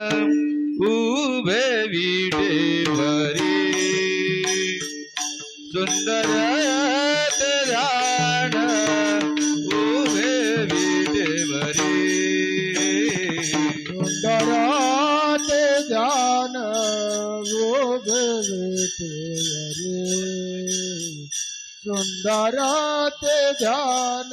பூவே வீடு வரி சுந்தர பூவே வீடு வரி சுந்தராதே தான பூவே வீட்டு வரி சுந்தராதே தான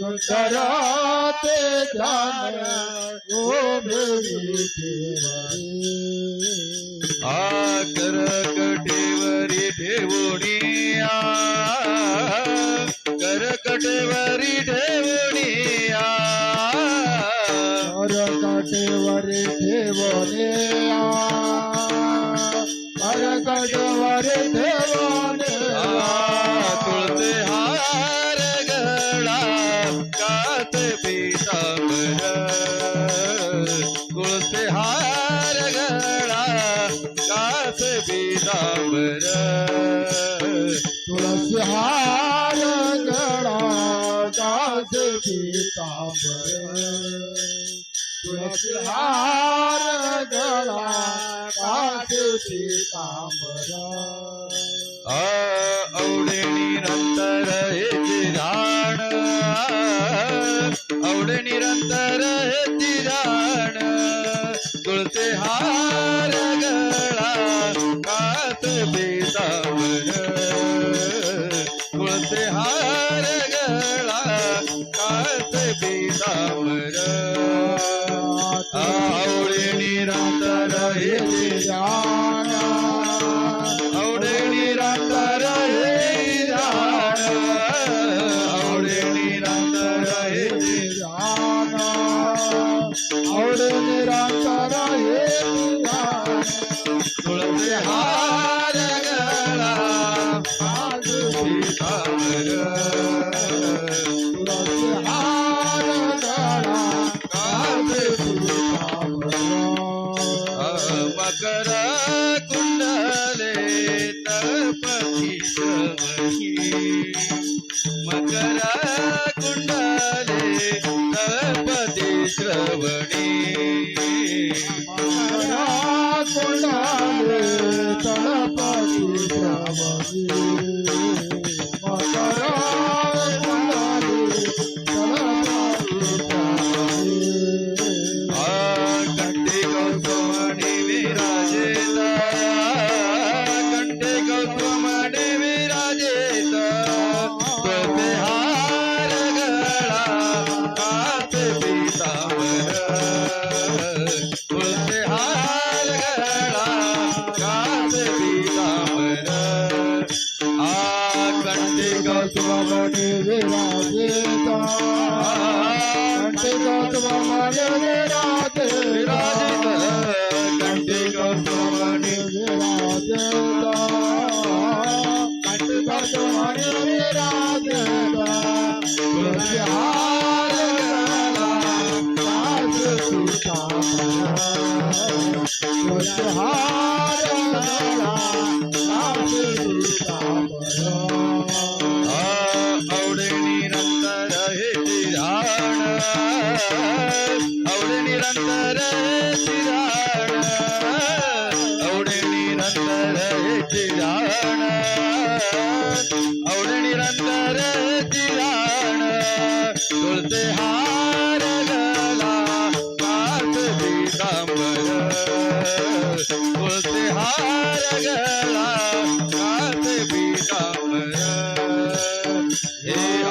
उभे विटेवरी सुंदरात ध्यान उभे विटेवरी आकर कटेवरी ठेवणिया करकटेवरी पितांबर तुळसी हार गळा दास पीतांबर तुळसी हार गळा दास पीतांबर आवडे निरंतर हेची आवडे निरंतर हेची तुळसे हार गळा बेदावर तुळसे हार गळा कात बेदावर Maka कंठे गौतमणी गौतमने विराजेता कंठे विराजेता विराजित कंठे विराजेता कंठे गौतमने विराजेता तुळसी हार गळा दास सीताफळ तुळसी आवडे निरंतर हे ध्यान हार गला कात पितांबर. तुळसे हार गला कात पितांबर. हे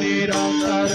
निरंतर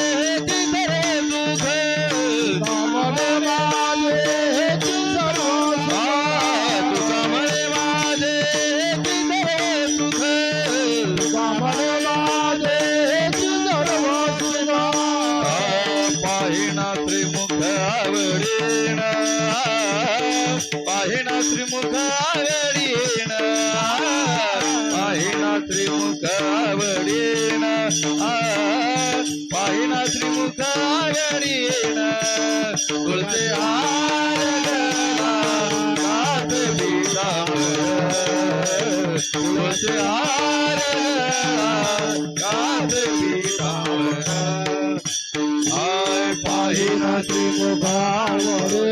श्रीमुखावडी पाहिना श्रीमुखावडी पाहिना श्रीमुखावडी तुळसे हार तुळसे हार पाहिना श्रीमुखावडी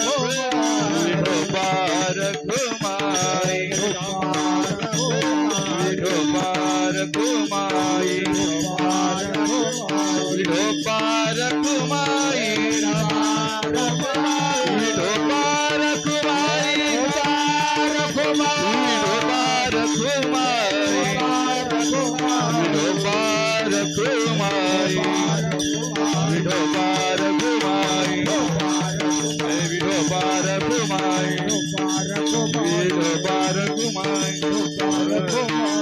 Oh my, oh my.